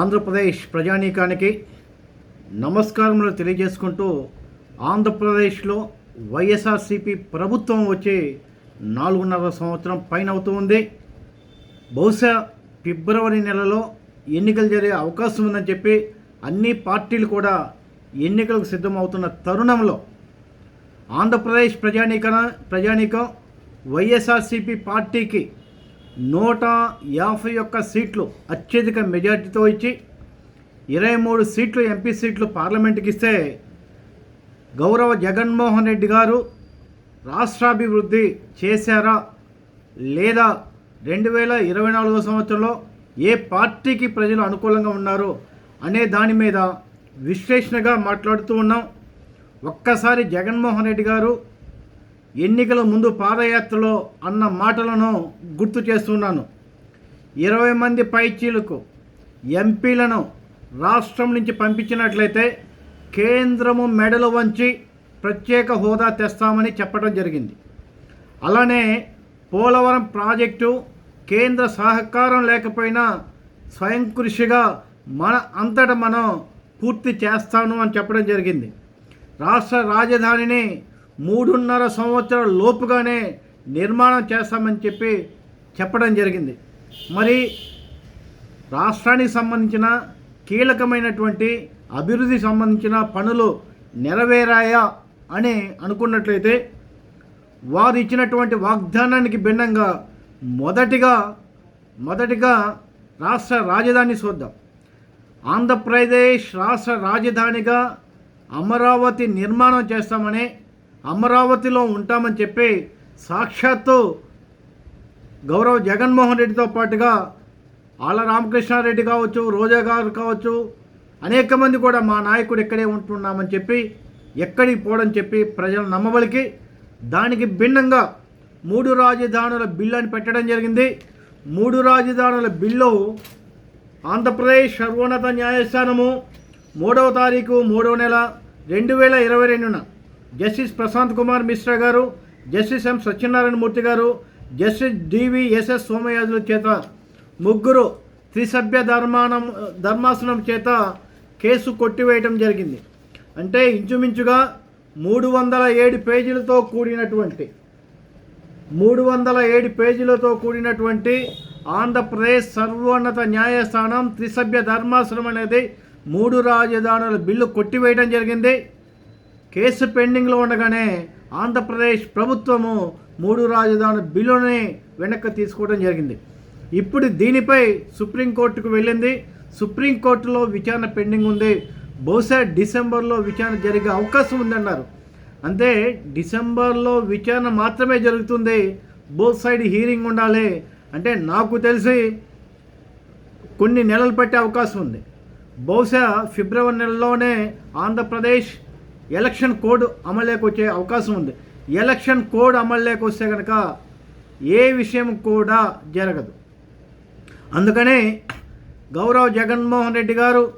ఆంధ్రప్రదేశ్ ప్రజానీకానికి నమస్కారములు తెలియజేసుకుంటూ ఆంధ్రప్రదేశ్లో వైఎస్ఆర్సీపీ ప్రభుత్వం వచ్చి నాలుగున్నర సంవత్సరం పైన అవుతూ ఉంది. బహుశా ఫిబ్రవరి నెలలో ఎన్నికలు జరిగే అవకాశం ఉందని చెప్పి అన్ని పార్టీలు కూడా ఎన్నికలకు సిద్ధమవుతున్న తరుణంలో ఆంధ్రప్రదేశ్ ప్రజానీకరణ ప్రజానీకం వైఎస్ఆర్సీపీ పార్టీకి నూట యాభై ఒక్క సీట్లు అత్యధిక మెజార్టీతో ఇచ్చి ఇరవై మూడు సీట్లు ఎంపీ సీట్లు పార్లమెంట్కి ఇస్తే గౌరవ జగన్మోహన్ రెడ్డి గారు రాష్ట్రాభివృద్ధి చేశారా లేదా రెండు వేల ఇరవై నాలుగో సంవత్సరంలో ఏ పార్టీకి ప్రజలు అనుకూలంగా ఉన్నారు అనే దాని మీద విశ్లేషణగా మాట్లాడుతూ ఉన్నాం. ఒక్కసారి జగన్మోహన్ రెడ్డి గారు ఎన్నికల ముందు పాదయాత్రలో అన్న మాటలను గుర్తు చేస్తున్నాను. ఇరవై మంది పైచీలకు ఎంపీలను రాష్ట్రం నుంచి పంపించినట్లయితే కేంద్రము మెడలు వంచి ప్రత్యేక హోదా తెస్తామని చెప్పడం జరిగింది. అలానే పోలవరం ప్రాజెక్టు కేంద్ర సహకారం లేకపోయినా స్వయం కృషిగా మన అంతటా మనం పూర్తి చేస్తాను అని చెప్పడం జరిగింది. రాష్ట్ర రాజధానిని మూడున్నర సంవత్సరాల లోపుగానే నిర్మాణం చేస్తామని చెప్పి చెప్పడం జరిగింది. మరి రాష్ట్రానికి సంబంధించిన కీలకమైనటువంటి అభివృద్ధి సంబంధించిన పనులు నెరవేరాయా అని అనుకున్నట్లయితే వారు ఇచ్చినటువంటి వాగ్దానానికి భిన్నంగా మొదటిగా మొదటిగా రాష్ట్ర రాజధాని చూద్దాం. ఆంధ్రప్రదేశ్ రాష్ట్ర రాజధానిగా అమరావతి నిర్మాణం చేస్తామని అమరావతిలో ఉంటామని చెప్పి సాక్షాత్తు గౌరవ్ జగన్మోహన్ రెడ్డితో పాటుగా ఆళ్ళ రామకృష్ణారెడ్డి కావచ్చు రోజా గారు కావచ్చు అనేక మంది కూడా మా నాయకుడు ఇక్కడే ఉంటున్నామని చెప్పి ఎక్కడికి పోవడం చెప్పి ప్రజలు నమ్మబలికి దానికి భిన్నంగా మూడు రాజధానుల బిల్లు అని పెట్టడం జరిగింది. మూడు రాజధానుల బిల్లు ఆంధ్రప్రదేశ్ సర్వోన్నత న్యాయస్థానము మూడవ తారీఖు మూడవ నెల రెండు వేల ఇరవై రెండున జస్టిస్ ప్రశాంత్ కుమార్ మిశ్రా గారు జస్టిస్ ఎం సత్యనారాయణ మూర్తి గారు జస్టిస్ డివిఎస్ఎస్ సోమయాజుల చేత ముగ్గురు త్రిసభ్య ధర్మానం ధర్మాసనం చేత కేసు కొట్టివేయటం జరిగింది. అంటే ఇంచుమించుగా మూడు వందల ఏడు పేజీలతో కూడినటువంటి మూడు వందల ఏడు పేజీలతో కూడినటువంటి ఆంధ్రప్రదేశ్ సర్వోన్నత న్యాయస్థానం త్రిసభ్య ధర్మాసనం అనేది మూడు రాజధానుల బిల్లు కొట్టివేయడం జరిగింది. కేసు పెండింగ్లో ఉండగానే ఆంధ్రప్రదేశ్ ప్రభుత్వము మూడు రాజధాని బిల్లుని వెనక్కి తీసుకోవడం జరిగింది. ఇప్పుడు దీనిపై సుప్రీంకోర్టుకు వెళ్ళింది. సుప్రీంకోర్టులో విచారణ పెండింగ్ ఉంది. బహుశా డిసెంబర్లో విచారణ జరిగే అవకాశం ఉందన్నారు. అంటే డిసెంబర్లో విచారణ మాత్రమే జరుగుతుంది. బోత్ సైడ్ హీరింగ్ ఉండాలి. అంటే నాకు తెలిసి కొన్ని నెలలు పట్టే అవకాశం ఉంది. బహుశా ఫిబ్రవరి నెలలోనే ఆంధ్రప్రదేశ్ ఎలక్షన్ కోడ్ అమలులోకి వచ్చే అవకాశం ఉంది. ఎలక్షన్ కోడ్ అమలులోకి వస్తే కనుక ఏ విషయం కూడా జరగదు. అందుకనే గౌరవ్ జగన్మోహన్ రెడ్డి గారు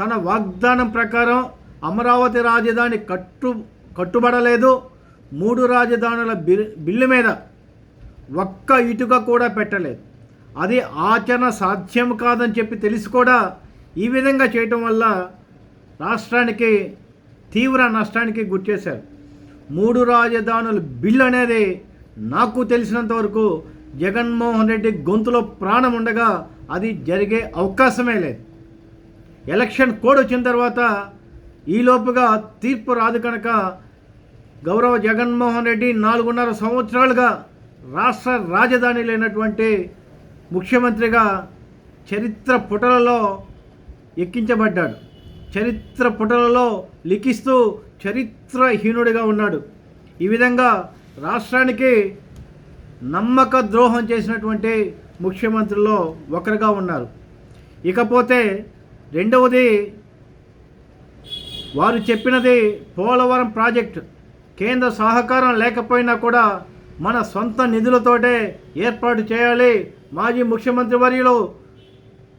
తన వాగ్దానం ప్రకారం అమరావతి రాజధాని కట్టు కట్టుబడలేదు. మూడు రాజధానుల బిల్ బిల్లు మీద ఒక్క ఇటుక కూడా పెట్టలేదు. అది ఆచరణ సాధ్యం కాదని చెప్పి తెలిసి కూడా ఈ విధంగా చేయటం వల్ల రాష్ట్రానికి తీవ్ర నష్టానికి గుర్చేశారు. మూడు రాజధానుల బిల్లు అనేది నాకు తెలిసినంత వరకు జగన్మోహన్ రెడ్డి గొంతులో ప్రాణం ఉండగా అది జరిగే అవకాశమే లేదు. ఎలక్షన్ కోడ్ వచ్చిన తర్వాత ఈలోపుగా తీర్పు రాదు కనుక గౌరవ జగన్మోహన్ రెడ్డి నాలుగున్నర సంవత్సరాలుగా రాష్ట్ర రాజధాని లేనటువంటి ముఖ్యమంత్రిగా చరిత్ర పుటలలో ఎక్కించబడ్డాడు. చరిత్ర పుటలలో లిఖిస్తూ చరిత్రహీనుడిగా ఉన్నాడు. ఈ విధంగా రాష్ట్రానికి నమ్మక ద్రోహం చేసినటువంటి ముఖ్యమంత్రుల్లో ఒకరుగా ఉన్నారు. ఇకపోతే రెండవది వారు చెప్పినది పోలవరం ప్రాజెక్ట్. కేంద్ర సహకారం లేకపోయినా కూడా మన సొంత నిధులతోటే ఏర్పాటు చేయాలి. మాజీ ముఖ్యమంత్రి వర్యులు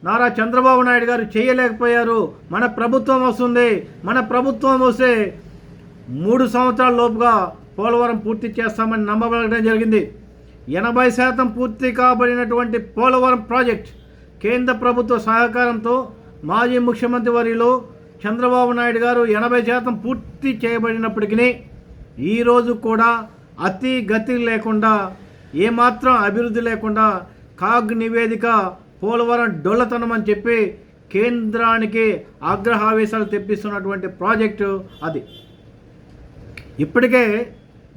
నారా చంద్రబాబు నాయుడు గారు చేయలేకపోయారు. మన ప్రభుత్వం వస్తుంది. మన ప్రభుత్వం వస్తే మూడు సంవత్సరాల లోపుగా పోలవరం పూర్తి చేస్తామని నమ్మబడడం జరిగింది. ఎనభై శాతం పూర్తి కాబడినటువంటి పోలవరం ప్రాజెక్ట్ కేంద్ర ప్రభుత్వ సహకారంతో మాజీ ముఖ్యమంత్రి వర్యులు చంద్రబాబు నాయుడు గారు ఎనభై శాతం పూర్తి చేయబడినప్పటికీ ఈరోజు కూడా అతి గతి లేకుండా ఏమాత్రం అభివృద్ధి లేకుండా కాగ్ నివేదిక పోలవరం డొల్లతనం అని చెప్పి కేంద్రానికి ఆగ్రహావేశాలు తెప్పిస్తున్నటువంటి ప్రాజెక్టు అది. ఇప్పటికే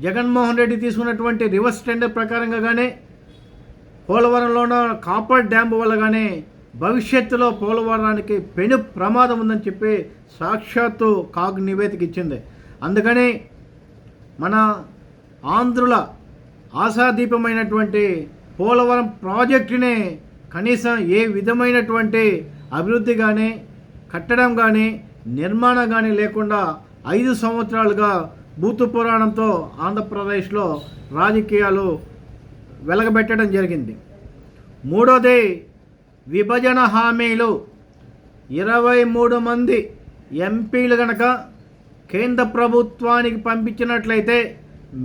జగన్మోహన్ రెడ్డి తీసుకున్నటువంటి రివర్స్ టెండర్ ప్రకారంగా కానీ పోలవరంలోన కాపర్ డ్యామ్ వల్ల కానీ భవిష్యత్తులో పోలవరానికి పెను ప్రమాదం ఉందని చెప్పి సాక్షాత్తు కాగ్ నివేదిక ఇచ్చింది. అందుకని మన ఆంధ్రుల ఆశాదీపమైనటువంటి పోలవరం ప్రాజెక్టుని కనీసం ఏ విధమైనటువంటి అభివృద్ధి కానీ కట్టడం కానీ నిర్మాణం కానీ లేకుండా ఐదు సంవత్సరాలుగా భూతు పురాణంతో ఆంధ్రప్రదేశ్లో రాజకీయాలు వెలగబెట్టడం జరిగింది. మూడోది విభజన హామీలు. ఇరవై మూడు మంది ఎంపీలు గనక కేంద్ర ప్రభుత్వానికి పంపించినట్లయితే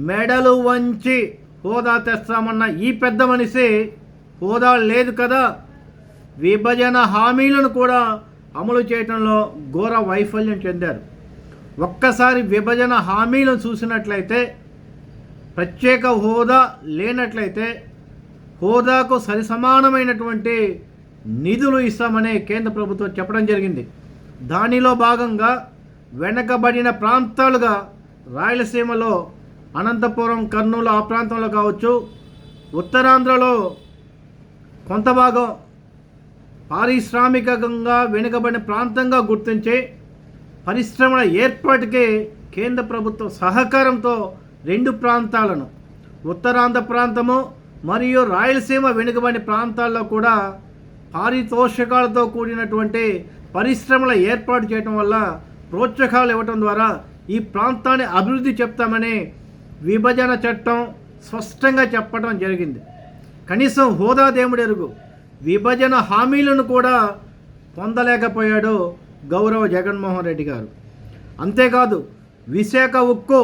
మెడలు వంచి హోదా తెస్తామన్న ఈ పెద్ద మనిషి హోదా లేదు కదా. విభజన హామీలను కూడా అమలు చేయడంలో ఘోర వైఫల్యం చెందారు. ఒక్కసారి విభజన హామీలను చూసినట్లయితే ప్రత్యేక హోదా లేనట్లయితే హోదాకు సరిసమానమైనటువంటి నిధులు ఇస్తామని కేంద్ర ప్రభుత్వం చెప్పడం జరిగింది. దానిలో భాగంగా వెనకబడిన ప్రాంతాలుగా రాయలసీమలో అనంతపురం కర్నూలు ఆ ప్రాంతంలో కావచ్చు ఉత్తరాంధ్రలో కొంత భాగం పారిశ్రామికంగా వెనుకబడిన ప్రాంతంగా గుర్తించే పరిశ్రమల ఏర్పాటుకే కేంద్ర ప్రభుత్వం సహకారంతో రెండు ప్రాంతాలను ఉత్తరాంధ్ర ప్రాంతము మరియు రాయలసీమ వెనుకబడిన ప్రాంతాల్లో కూడా పారితోషకాలతో కూడినటువంటి పరిశ్రమల ఏర్పాటు చేయడం వల్ల ప్రోత్సాహాలు ఇవ్వటం ద్వారా ఈ ప్రాంతాన్ని అభివృద్ధి చెప్తామని విభజన చట్టం స్పష్టంగా చెప్పడం జరిగింది. కనీసం హోదా దేవుడు ఎరుగు. విభజన హామీలను కూడా పొందలేకపోయాడు గౌరవ జగన్మోహన్ రెడ్డి గారు. అంతేకాదు విశాఖ ఉక్కు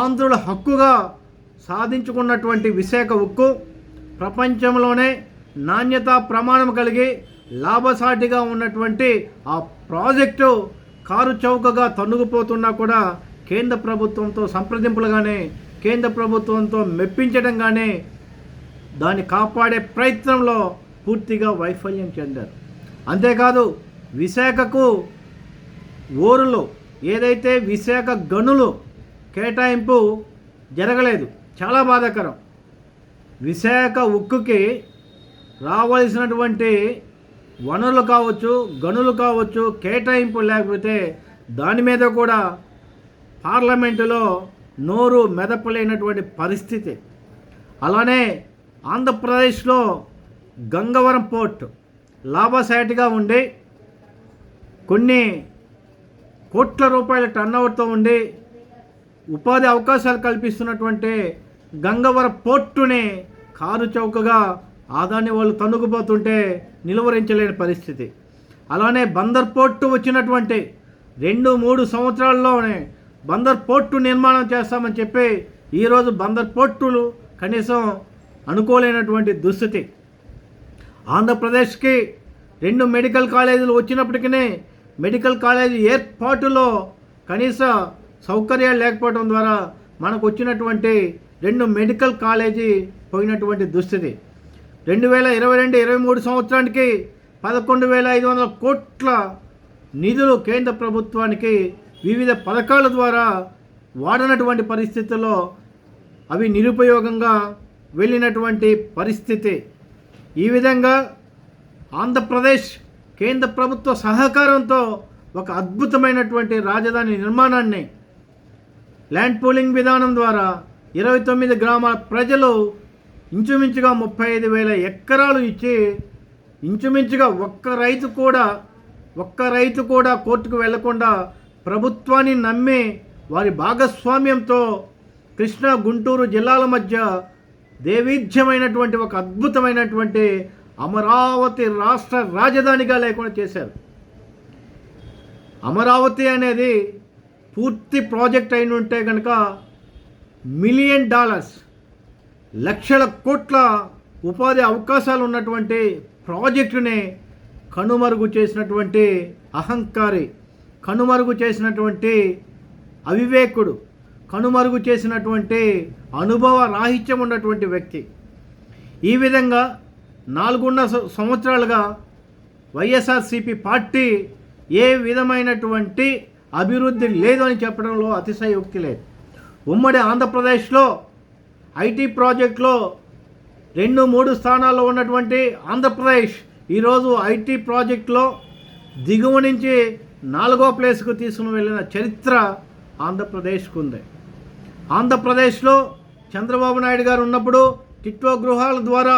ఆంధ్రుల హక్కుగా సాధించుకున్నటువంటి విశాఖ ఉక్కు ప్రపంచంలోనే నాణ్యతా ప్రమాణం కలిగి లాభసాటిగా ఉన్నటువంటి ఆ ప్రాజెక్టు కారు చౌకగా తన్నుకుపోతున్నా కూడా కేంద్ర ప్రభుత్వంతో సంప్రదింపులుగానే కేంద్ర ప్రభుత్వంతో మెప్పించడంగానే దాన్ని కాపాడే ప్రయత్నంలో పూర్తిగా వైఫల్యం చెందారు. అంతేకాదు విశాఖకు ఊరులో ఏదైతే విశాఖ గనులు కేటాయింపు జరగలేదు చాలా బాధాకరం. విశాఖ ఉక్కుకి రావాల్సినటువంటి వనరులు కావచ్చు గనులు కావచ్చు కేటాయింపు లేకపోతే దాని మీద కూడా పార్లమెంటులో నోరు మెదపలేనటువంటి పరిస్థితి. అలానే ఆంధ్రప్రదేశ్లో గంగవరం పోర్ట్ లాభసాటిగా ఉండి కొన్ని కోట్ల రూపాయల టర్నోవర్తో ఉండి ఉపాధి అవకాశాలు కల్పిస్తున్నటువంటి గంగవరం పోర్టుని కారు చౌకగా ఆదాన్ని వాళ్ళు తన్నుకుపోతుంటే నిలువరించలేని పరిస్థితి. అలానే బందర్ పోర్టు వచ్చినటువంటి రెండు మూడు సంవత్సరాల్లోనే బందర్ పోర్టు నిర్మాణం చేస్తామని చెప్పి ఈరోజు బందర్ పోర్టులు కనీసం అనుకోలేనటువంటి దుస్థితి. ఆంధ్రప్రదేశ్కి రెండు మెడికల్ కాలేజీలు వచ్చినప్పటికీ మెడికల్ కాలేజీ ఏర్పాటులో కనీస సౌకర్యాలు లేకపోవడం ద్వారా మనకు వచ్చినటువంటి రెండు మెడికల్ కాలేజీ పోయినటువంటి దుస్థితి. రెండు వేల ఇరవై రెండు ఇరవై మూడు సంవత్సరానికి పదకొండు వేల ఐదు వందల కోట్ల నిధులు కేంద్ర ప్రభుత్వానికి వివిధ పథకాల ద్వారా వాడనటువంటి పరిస్థితుల్లో అవి నిరుపయోగంగా వెళ్ళినటువంటి పరిస్థితి. ఈ విధంగా ఆంధ్రప్రదేశ్ కేంద్ర ప్రభుత్వ సహకారంతో ఒక అద్భుతమైనటువంటి రాజధాని నిర్మాణాన్ని ల్యాండ్ పూలింగ్ విధానం ద్వారా ఇరవై తొమ్మిది గ్రామాల ప్రజలు ఇంచుమించుగా ముప్పై ఐదు వేల ఎకరాలు ఇచ్చి ఇంచుమించుగా ఒక్క రైతు కూడా ఒక్క రైతు కూడా కోర్టుకు వెళ్ళకుండా ప్రభుత్వాన్ని నమ్మి వారి భాగస్వామ్యంతో కృష్ణా గుంటూరు జిల్లాల మధ్య దేవీధ్యమైనటువంటి ఒక అద్భుతమైనటువంటి అమరావతి రాష్ట్ర రాజధానిగా లేకుండా చేశారు. అమరావతి అనేది పూర్తి ప్రాజెక్ట్ అయిన ఉంటే కనుక మిలియన్ డాలర్స్ లక్షల కోట్ల ఉపాధి అవకాశాలు ఉన్నటువంటి ప్రాజెక్టుని కనుమరుగు చేసినటువంటి అహంకారి కనుమరుగు చేసినటువంటి అవివేకుడు కనుమరుగు చేసినటువంటి అనుభవ రాహిత్యం ఉన్నటువంటి వ్యక్తి. ఈ విధంగా నాలుగున్నర సంవత్సరాలుగా వైఎస్ఆర్సిపి పార్టీ ఏ విధమైనటువంటి అభివృద్ధి లేదు అని చెప్పడంలో అతిశయోక్తి లేదు. ఉమ్మడి ఆంధ్రప్రదేశ్లో ఐటీ ప్రాజెక్టులో రెండు మూడు స్థానాల్లో ఉన్నటువంటి ఆంధ్రప్రదేశ్ ఈరోజు ఐటీ ప్రాజెక్టులో దిగువ నుంచి నాలుగో ప్లేస్కు తీసుకుని వెళ్ళిన చరిత్ర ఆంధ్రప్రదేశ్కు ఉంది ఆంధ్రప్రదేశ్లో చంద్రబాబు నాయుడు గారు ఉన్నప్పుడు టిట్వో గృహాల ద్వారా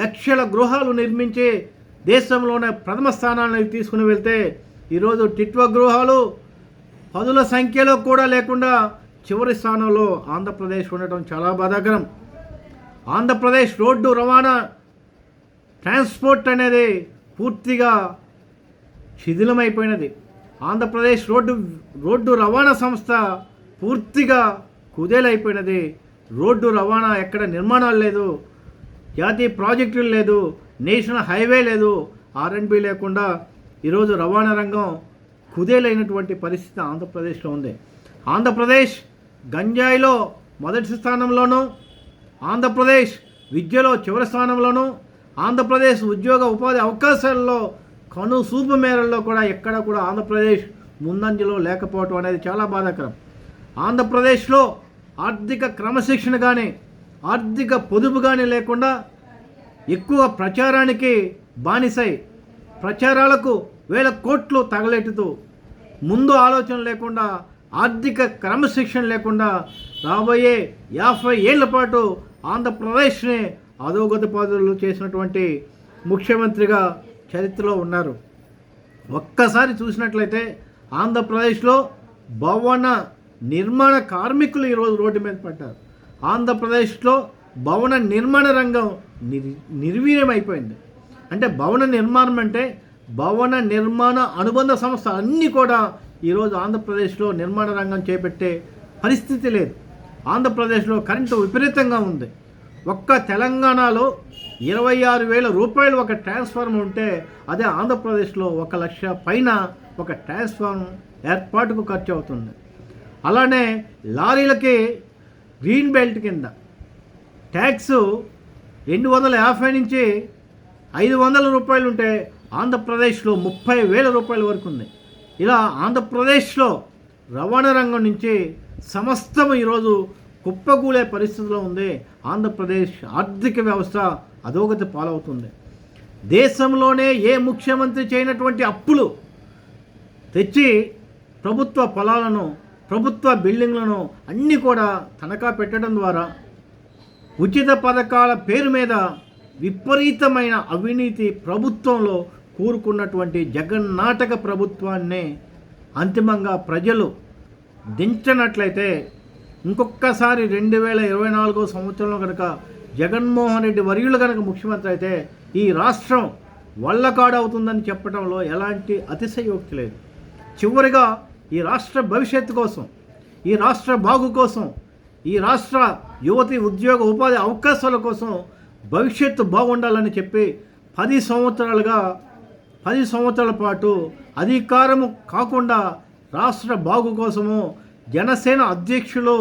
లక్షల గృహాలు నిర్మించి దేశంలోనే ప్రథమ స్థానాన్ని తీసుకుని వెళ్తే ఈరోజు టిట్వో గృహాలు పదుల సంఖ్యలో కూడా లేకుండా చివరి స్థానంలో ఆంధ్రప్రదేశ్ ఉండటం చాలా బాధాకరం. ఆంధ్రప్రదేశ్ రోడ్డు రవాణా ట్రాన్స్పోర్ట్ అనేది పూర్తిగా శిథిలమైపోయినది. ఆంధ్రప్రదేశ్ రోడ్డు రోడ్డు రవాణా సంస్థ పూర్తిగా కుదేలైపోయినది. రోడ్డు రవాణా ఎక్కడ నిర్మాణాలు లేదు. జాతీయ ప్రాజెక్టులు లేదు. నేషనల్ హైవే లేదు. ఆర్ఎండ్బి లేకుండా ఈరోజు రవాణా రంగం కుదేలైనటువంటి పరిస్థితి ఆంధ్రప్రదేశ్లో ఉంది. ఆంధ్రప్రదేశ్ గంజాయిలో మొదటి స్థానంలోనూ ఆంధ్రప్రదేశ్ విద్యలో చివరి స్థానంలోనూ ఆంధ్రప్రదేశ్ ఉద్యోగ ఉపాధి అవకాశాల్లో కను సూపు మేరల్లో కూడా ఎక్కడ కూడా ఆంధ్రప్రదేశ్ ముందంజలో లేకపోవటం అనేది చాలా బాధాకరం. ఆంధ్రప్రదేశ్లో ఆర్థిక క్రమశిక్షణ కానీ ఆర్థిక పొదుపు కానీ లేకుండా ఎక్కువ ప్రచారానికి బానిసై ప్రచారాలకు వేల కోట్లు తగలెట్టుతూ ముందు ఆలోచన లేకుండా ఆర్థిక క్రమశిక్షణ లేకుండా రాబోయే యాభై ఏళ్ళ పాటు ఆంధ్రప్రదేశ్ని అధోగతి పాదులు చేసినటువంటి ముఖ్యమంత్రిగా చరిత్రలో ఉన్నారు. ఒక్కసారి చూసినట్లయితే ఆంధ్రప్రదేశ్లో భవన నిర్మాణ కార్మికులు ఈరోజు రోడ్డు మీద పడ్డారు. ఆంధ్రప్రదేశ్లో భవన నిర్మాణ రంగం నిర్ నిర్వీర్యం అయిపోయింది అంటే భవన నిర్మాణం అంటే భవన నిర్మాణ అనుబంధ సంస్థ అన్నీ కూడా ఈరోజు ఆంధ్రప్రదేశ్లో నిర్మాణ రంగం చేపట్టే పరిస్థితి లేదు. ఆంధ్రప్రదేశ్లో కరెంటు విపరీతంగా ఉంది. ఒక్క తెలంగాణలో ఇరవై ఆరు వేల రూపాయలు ఒక ట్రాన్స్ఫార్మర్ ఉంటే అదే ఆంధ్రప్రదేశ్లో ఒక లక్ష పైన ఒక ట్రాన్స్ఫార్మర్ ఏర్పాటుకు ఖర్చు అవుతుంది. అలానే లారీలకి గ్రీన్ బెల్ట్ కింద ట్యాక్స్ రెండు వందల యాభై నుంచి ఐదు వందల రూపాయలు ఉంటే ఆంధ్రప్రదేశ్లో ముప్పై వేల రూపాయల వరకు ఉంది. ఇలా ఆంధ్రప్రదేశ్లో రవాణా రంగం నుంచి సమస్తం ఈరోజు కుప్పగూలే పరిస్థితిలో ఉంది ఆంధ్రప్రదేశ్ ఆర్థిక వ్యవస్థ అధోగతి పాలవుతుంది. దేశంలోనే ఏ ముఖ్యమంత్రి చేయనటువంటి అప్పులు తెచ్చి ప్రభుత్వ పొలాలను ప్రభుత్వ బిల్డింగ్లను అన్నీ కూడా తనఖా పెట్టడం ద్వారా ఉచిత పథకాల పేరు మీద విపరీతమైన అవినీతి ప్రభుత్వంలో కూరుకున్నటువంటి జగన్నాటక ప్రభుత్వాన్ని అంతిమంగా ప్రజలు దించనట్లయితే ఇంకొకసారి రెండు వేల ఇరవై నాలుగో సంవత్సరంలో కనుక జగన్మోహన్ రెడ్డి వర్యులు కనుక ముఖ్యమంత్రి అయితే ఈ రాష్ట్రం వల్లకాడవుతుందని చెప్పడంలో ఎలాంటి అతిశయోక్తి లేదు. చివరిగా ఈ రాష్ట్ర భవిష్యత్తు కోసం ఈ రాష్ట్ర బాగు కోసం ఈ రాష్ట్ర యువతి ఉద్యోగ ఉపాధి అవకాశాల కోసం భవిష్యత్తు బాగుండాలని చెప్పి పది సంవత్సరాలుగా పది సంవత్సరాల పాటు అధికారము కాకుండా రాష్ట్ర బాగు కోసము జనసేన అధ్యక్షులు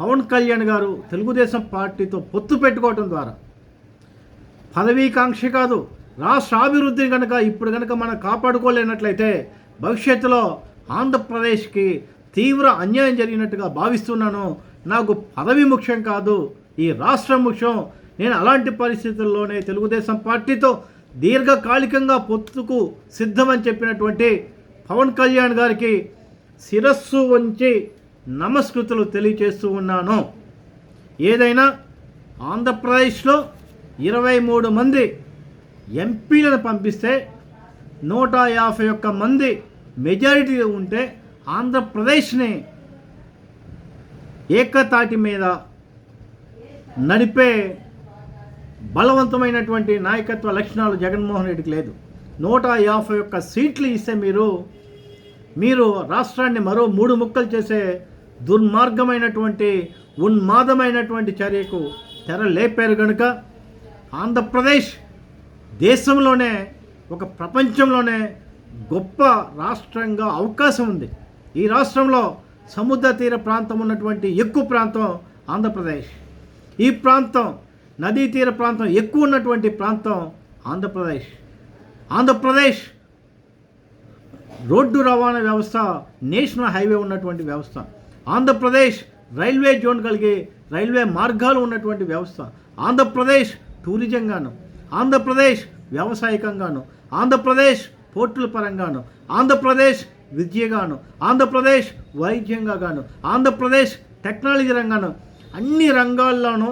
పవన్ కళ్యాణ్ గారు తెలుగుదేశం పార్టీతో పొత్తు పెట్టుకోవటం ద్వారా. పదవీకాంక్ష కాదు రాష్ట్ర అభివృద్ధిని కనుక ఇప్పుడు కనుక మనం కాపాడుకోలేనట్లయితే భవిష్యత్తులో ఆంధ్రప్రదేశ్కి తీవ్ర అన్యాయం జరిగినట్టుగా భావిస్తున్నాను. నాకు పదవి ముఖ్యం కాదు ఈ రాష్ట్రం ముఖ్యం. నేను అలాంటి పరిస్థితుల్లోనే తెలుగుదేశం పార్టీతో దీర్ఘకాలికంగా పొత్తుకు సిద్ధమని చెప్పినటువంటి పవన్ కళ్యాణ్ గారికి శిరస్సు వంచి నమస్కృతులు తెలియచేస్తూ ఉన్నాను. ఏదైనా ఆంధ్రప్రదేశ్లో ఇరవై మూడు మంది ఎంపీలను పంపిస్తే నూట యాభై ఒక్క మంది మెజారిటీ ఉంటే ఆంధ్రప్రదేశ్ని ఏకతాటి మీద నడిపే బలవంతమైనటువంటి నాయకత్వ లక్షణాలు జగన్మోహన్ రెడ్డికి లేదు. నూట యాభై ఒక్క సీట్లు ఇస్తే మీరు మీరు రాష్ట్రాన్ని మరో మూడు ముక్కలు చేసే దుర్మార్గమైనటువంటి ఉన్మాదమైనటువంటి చర్యకు తెర లేపారు కనుక ఆంధ్రప్రదేశ్ దేశంలోనే ఒక ప్రపంచంలోనే గొప్ప రాష్ట్రంగా అవకాశం ఉంది. ఈ రాష్ట్రంలో సముద్ర తీర ప్రాంతం ఉన్నటువంటి ఎక్కువ ప్రాంతం ఆంధ్రప్రదేశ్. ఈ ప్రాంతం నదీ తీర ప్రాంతం ఎక్కువ ఉన్నటువంటి ప్రాంతం ఆంధ్రప్రదేశ్. ఆంధ్రప్రదేశ్ రోడ్డు రవాణా వ్యవస్థ నేషనల్ హైవే ఉన్నటువంటి వ్యవస్థ. ఆంధ్రప్రదేశ్ రైల్వే జోన్ కలిగే రైల్వే మార్గాలు ఉన్నటువంటి వ్యవస్థ. ఆంధ్రప్రదేశ్ టూరిజంగాను ఆంధ్రప్రదేశ్ వ్యవసాయకంగాను ఆంధ్రప్రదేశ్ పోర్టుల పరంగాను ఆంధ్రప్రదేశ్ విద్యగాను ఆంధ్రప్రదేశ్ వైద్యంగా గాను ఆంధ్రప్రదేశ్ టెక్నాలజీ రంగాను అన్ని రంగాల్లోనూ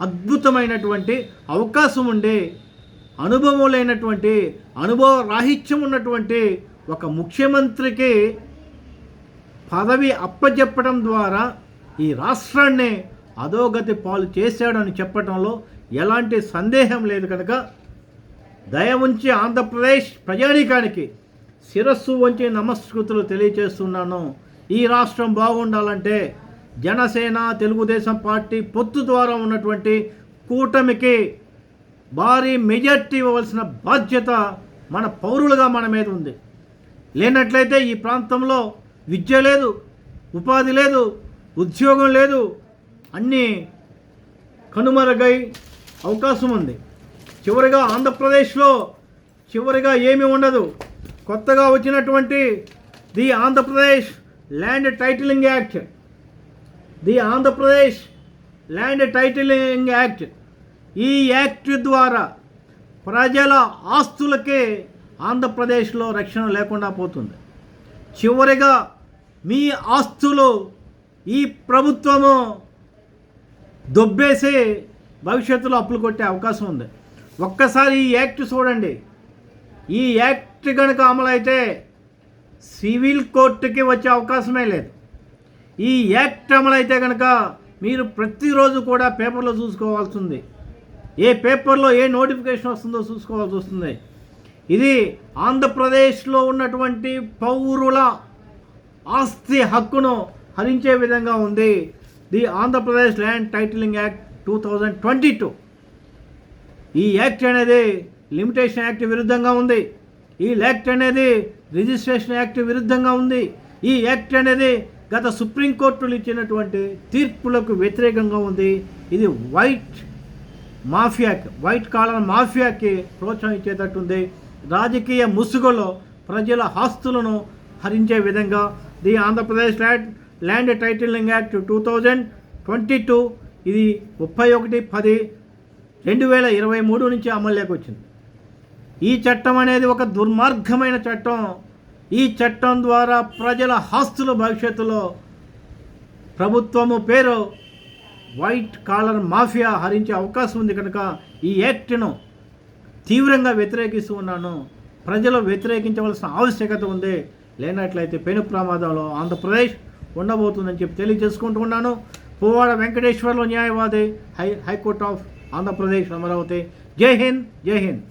అద్భుతమైనటువంటి అవకాశం ఉండే అనుభవం లేనటువంటి అనుభవ రాహిత్యం ఉన్నటువంటి ఒక ముఖ్యమంత్రికి పదవి అప్పచెప్పడం ద్వారా ఈ రాష్ట్రాన్ని అధోగతి పాలు చేశాడని చెప్పడంలో ఎలాంటి సందేహం లేదు కనుక దయ ఉంచి ఆంధ్రప్రదేశ్ ప్రజానీకానికి శిరస్సు వంచి నమస్కృతులు తెలియచేస్తున్నాను. ఈ రాష్ట్రం బాగుండాలంటే జనసేన తెలుగుదేశం పార్టీ పొత్తు ద్వారా ఉన్నటువంటి కూటమికి భారీ మెజార్టీ ఇవ్వవలసిన బాధ్యత మన పౌరులుగా మన మీద ఉంది. లేనట్లయితే ఈ ప్రాంతంలో విద్య లేదు ఉపాధి లేదు ఉద్యోగం లేదు. అన్నీ కనుమరుగై అవకాశం ఉంది. చివరిగా ఆంధ్రప్రదేశ్లో చివరిగా ఏమీ ఉండదు. కొత్తగా వచ్చినటువంటి the Andhra Pradesh land titling act. The Andhra Pradesh land titling act. ఈ యాక్ట్ ద్వారా ప్రజల ఆస్తులకే ఆంధ్రప్రదేశ్లో రక్షణ లేకుండా పోతుంది. చివరిగా మీ ఆస్తులు ఈ ప్రభుత్వము దొబ్బేసి భవిష్యత్తులో అప్పులు కొట్టే అవకాశం ఉంది. ఒక్కసారి ఈ యాక్ట్ చూడండి. ఈ యాక్ట్ కనుక అమలైతే సివిల్ కోర్టుకి వచ్చే అవకాశమే లేదు. ఈ యాక్ట్ అమలైతే కనుక మీరు ప్రతిరోజు కూడా పేపర్లో చూసుకోవాల్సి ఉంది. ఏ పేపర్లో ఏ నోటిఫికేషన్ వస్తుందో చూసుకోవాల్సి వస్తుంది. ఇది ఆంధ్రప్రదేశ్లో ఉన్నటువంటి పౌరుల ఆస్తి హక్కును హరించే విధంగా ఉంది. The Andhra Pradesh land titling act two thousand twenty two. ఈ యాక్ట్ అనేది లిమిటేషన్ యాక్ట్ విరుద్ధంగా ఉంది. ఈ యాక్ట్ అనేది రిజిస్ట్రేషన్ యాక్ట్ విరుద్ధంగా ఉంది. ఈ యాక్ట్ అనేది గత సుప్రీంకోర్టులు ఇచ్చినటువంటి తీర్పులకు వ్యతిరేకంగా ఉంది. ఇది వైట్ మాఫియాకి వైట్ కాలర్ మాఫియాకి ప్రోత్సహించేటట్టుంది. రాజకీయ ముసుగులో ప్రజల ఆస్తులను హరించే విధంగా the Andhra Pradesh land land titling act two thousand twenty two ఇది ముప్పై ఒకటి పది రెండు వేల ఇరవై మూడు నుంచి అమల్లోకి వచ్చింది. ఈ చట్టం అనేది ఒక దుర్మార్గమైన చట్టం. ఈ చట్టం ద్వారా ప్రజల ఆస్తుల భవిష్యత్తులో ప్రభుత్వము పేరు వైట్ కాలర్ మాఫియా హరించే అవకాశం ఉంది కనుక ఈ యాక్ట్ను తీవ్రంగా వ్యతిరేకిస్తూ ఉన్నాను. ప్రజలు వ్యతిరేకించవలసిన ఆవశ్యకత ఉంది. లేనట్లయితే పెను ప్రమాదంలో ఆంధ్రప్రదేశ్ ఉండబోతుందని చెప్పి తెలియజేసుకుంటూ ఉన్నాను. పువ్వాడ వెంకటేశ్వర్లు న్యాయవాది high high court of Andhra Pradesh Amaravati. జై హింద్ జై హింద్.